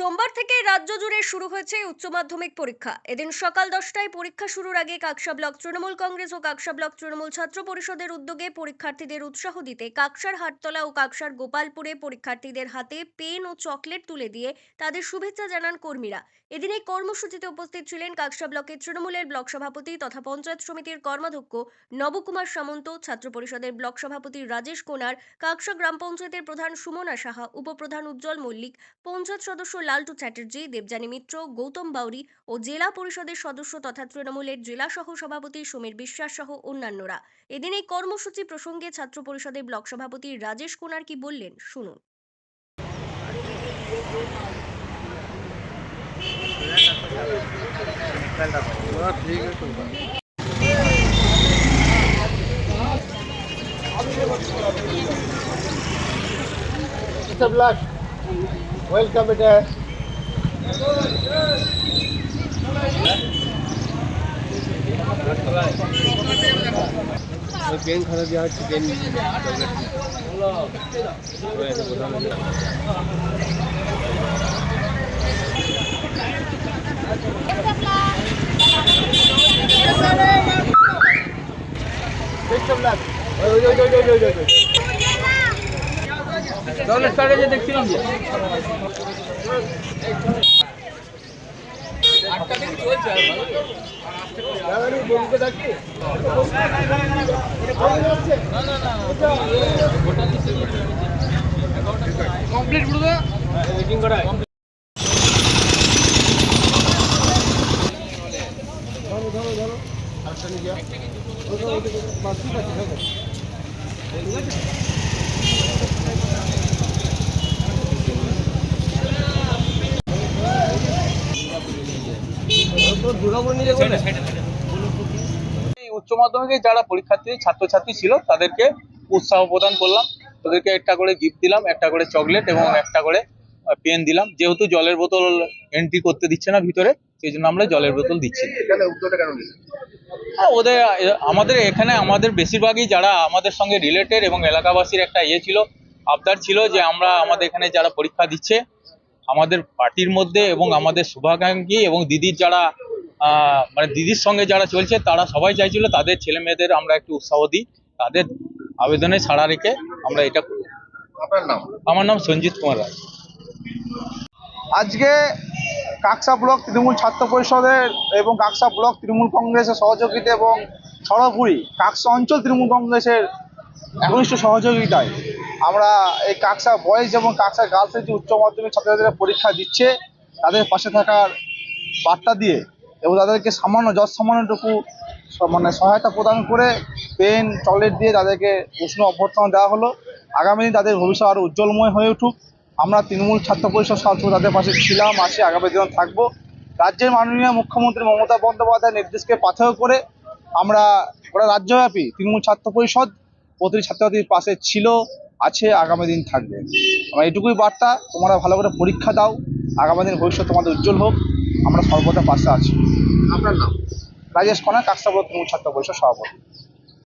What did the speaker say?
সোমবার থেকে রাজ্য জুড়ে শুরু হয়েছে উচ্চ মাধ্যমিক পরীক্ষা। এদিন সকাল দশটায় পরীক্ষা শুরুর আগে কাকসা ব্লক তৃণমূল কংগ্রেস ও কাকসা ব্লক তৃণমূল ছাত্র পরিষদের উদ্যোগে পরীক্ষার্থীদের উৎসাহ দিতে কাকসার হাটতলা ও কাকসার গোপালপুরে পরীক্ষার্থীদের হাতে পেন ও চকলেট তুলে দিয়ে তাদের শুভেচ্ছা জানান কর্মীরা। এদিন এই কর্মসূচিতে উপস্থিত ছিলেন কাকসা ব্লকের তৃণমূলের ব্লক সভাপতি তথা পঞ্চায়েত সমিতির কর্মাধ্যক্ষ নবকুমার সামন্ত, ছাত্র পরিষদের ব্লক সভাপতি রাজেশ কোনার, কাকসা গ্রাম পঞ্চায়েতের প্রধান সুমনা সাহা উপপ্রধান উজ্জ্বল মল্লিক, পঞ্চায়েত সদস্য লালটু চ্যাটার্জি, দেবযানী মিত্র, গৌতম বাউরি ও জেলা পরিষদের সদস্য তথা তৃণমূলের জেলা সহ সভাপতি সমীর বিশ্বাস সহ অন্যান্যরা। এদিন এই কর্মসূচি প্রসঙ্গে ছাত্র পরিষদের ব্লক সভাপতি রাজেশ কুনার কি বললেন, শুনুন। Welcome it. ওই পেন খারাপ দেওয়া হচ্ছে পেন Mr. Black, ওই চকলেট প্যাকেজে দেখছিলাম যে। কমপ্লিট তো। মিটিং বাস ঠিক আছে হয়ে গেছে এই উচ্চ মাধ্যমিকে যারা পরীক্ষার্থী ছাত্রছাত্রী ছিল তাদেরকে উৎসাহ প্রদান করলাম। তাদেরকে একটা করে গিফট দিলাম একটা করে চকলেট এবং একটা করে পেন দিলাম। যেহেতু জলের বোতল এন্ট্রি করতে দিচ্ছে না ভিতরে সেই জন্য আমরা জলের বোতল দিচ্ছি। হ্যাঁ, ওদের আমাদের এখানে আমাদের বেশিরভাগই যারা আমাদের সঙ্গে রিলেটেড এবং এলাকাবাসীর একটা ইয়ে ছিল আবদার ছিল যে আমরা আমাদের এখানে যারা পরীক্ষা দিচ্ছে আমাদের পার্টির মধ্যে এবং আমাদের শুভাকাঙ্ক্ষী এবং দিদির যারা মানে দিদির সঙ্গে যারা চলছে তারা সবাই চাইছিল তাদের ছেলে মেয়েদের আমরা একটু উৎসাহ দিই তাদের আবেদনে সাড়া রেখে আমরা এটা করি আমার নাম সঞ্জিত কুমার রায়। আজকে কাকসা ব্লক তৃণমূল ছাত্র পরিষদের এবং কাকসা ব্লক তৃণমূল কংগ্রেসের সহযোগিতা এবং সরাপুরি কাকসা অঞ্চল তৃণমূল কংগ্রেসের একনিষ্ঠ সহযোগিতায় আমরা এই কাকসা বয়েজ এবং কাকসা গার্লসের যে উচ্চ মাধ্যমিক ছাত্রছাত্রীরা পরীক্ষা দিচ্ছে তাদের পাশে থাকার বার্তা দিয়ে এবং তাদেরকে সামান্য যৎ সামান্যটুকু মানে সহায়তা প্রদান করে পেন, চকলেট দিয়ে তাদেরকে উষ্ণ অভ্যর্থনা দেওয়া হলো। আগামী দিন তাদের ভবিষ্যৎ আরও উজ্জ্বলময় হয়ে উঠুক। আমরা তৃণমূল ছাত্র পরিষদ ছাত্র তাদের পাশে ছিলাম, আছি, আগামী দিন থাকব। রাজ্যের মাননীয় মুখ্যমন্ত্রী মমতা বন্দ্যোপাধ্যায়ের নির্দেশকে পাথেয় করে আমরা গোটা রাজ্যব্যাপী তৃণমূল ছাত্র পরিষদ, প্রতিটি ছাত্রছাত্রীর পাশে ছিল, আছে, আগামী দিন থাকবে। আমার এটুকুই বার্তা, তোমরা ভালো করে পরীক্ষা দাও। আগামী দিন ভবিষ্যৎ তোমাদের উজ্জ্বল হোক। আমরা সর্বদা পাশে আছি। আপনার নাম? রাজেশ কনা কাকসাবত নৌ ছাত্র পরিষদ সভাপতি।